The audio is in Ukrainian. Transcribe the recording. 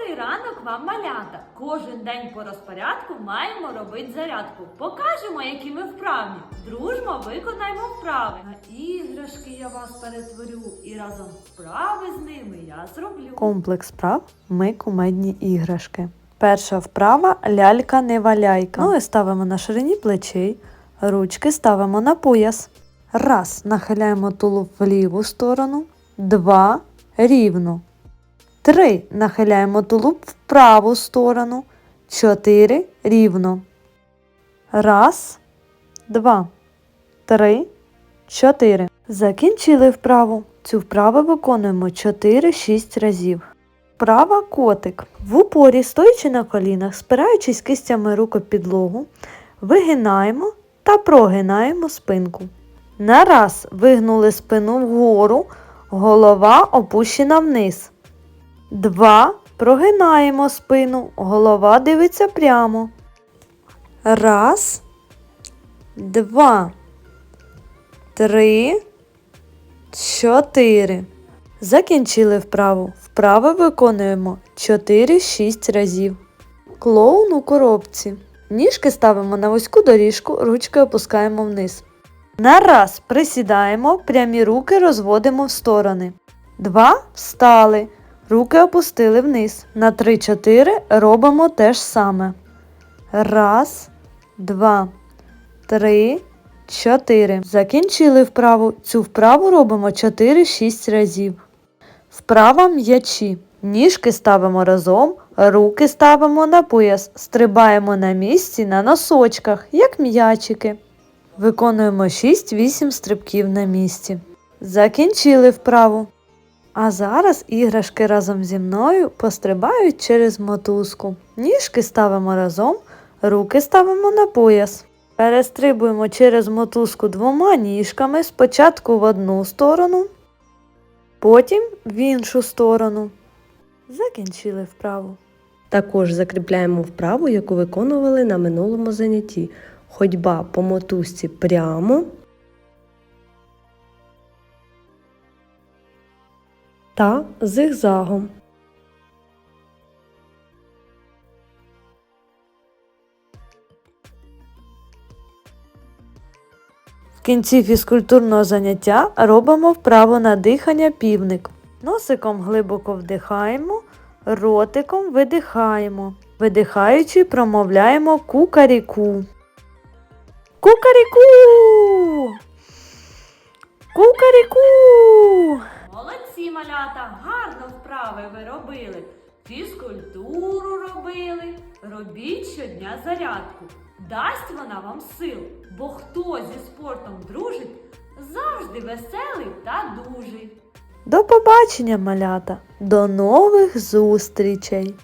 Добрий ранок вам, малята! Кожен день по розпорядку маємо робити зарядку. Покажемо, які ми вправні. Дружно виконаємо вправи. На іграшки я вас перетворю, і разом вправи з ними я зроблю. Комплекс вправ ми кумедні іграшки. Перша вправа лялька не валяйка. Ноги ставимо на ширині плечей, ручки ставимо на пояс. Раз. Нахиляємо тулуб в ліву сторону. Два. Рівно. Три. Нахиляємо тулуб в праву сторону. Чотири. Рівно. Раз. Два. Три. Чотири. Закінчили вправу. Цю вправу виконуємо 4-6 разів. Вправа котик. В упорі, стоячи на колінах, спираючись кистями рук об підлогу, вигинаємо та прогинаємо спинку. Нараз вигнули спину вгору, голова опущена вниз. Два. Прогинаємо спину, голова дивиться прямо. Раз. Два. Три. Чотири. Закінчили вправу. Вправи виконуємо 4-6 разів. Клоун у коробці. Ніжки ставимо на вузьку доріжку, ручки опускаємо вниз. Нараз присідаємо, прямі руки розводимо в сторони. Два. Встали. Руки опустили вниз. На 3-4 робимо те ж саме. Раз, два, три, чотири. Закінчили вправу. Цю вправу робимо 4-6 разів. Вправа м'ячі. Ніжки ставимо разом, руки ставимо на пояс, стрибаємо на місці на носочках, як м'ячики. Виконуємо 6-8 стрибків на місці. Закінчили вправу. А зараз іграшки разом зі мною пострибають через мотузку. Ніжки ставимо разом, руки ставимо на пояс. Перестрибуємо через мотузку двома ніжками спочатку в одну сторону, потім в іншу сторону. Закінчили вправу. Також закріпляємо вправу, яку виконували на минулому занятті. Ходьба по мотузці прямо та зигзагом. В кінці фізкультурного заняття робимо вправу на дихання півник. Носиком глибоко вдихаємо, ротиком видихаємо. Видихаючи, промовляємо кукаріку. Кукаріку! Кукаріку! Молодці, малята! Гарно вправи ви робили. Фізкультуру робили. Робіть щодня зарядку. Дасть вона вам сил, бо хто зі спортом дружить, завжди веселий та дужий. До побачення, малята! До нових зустрічей!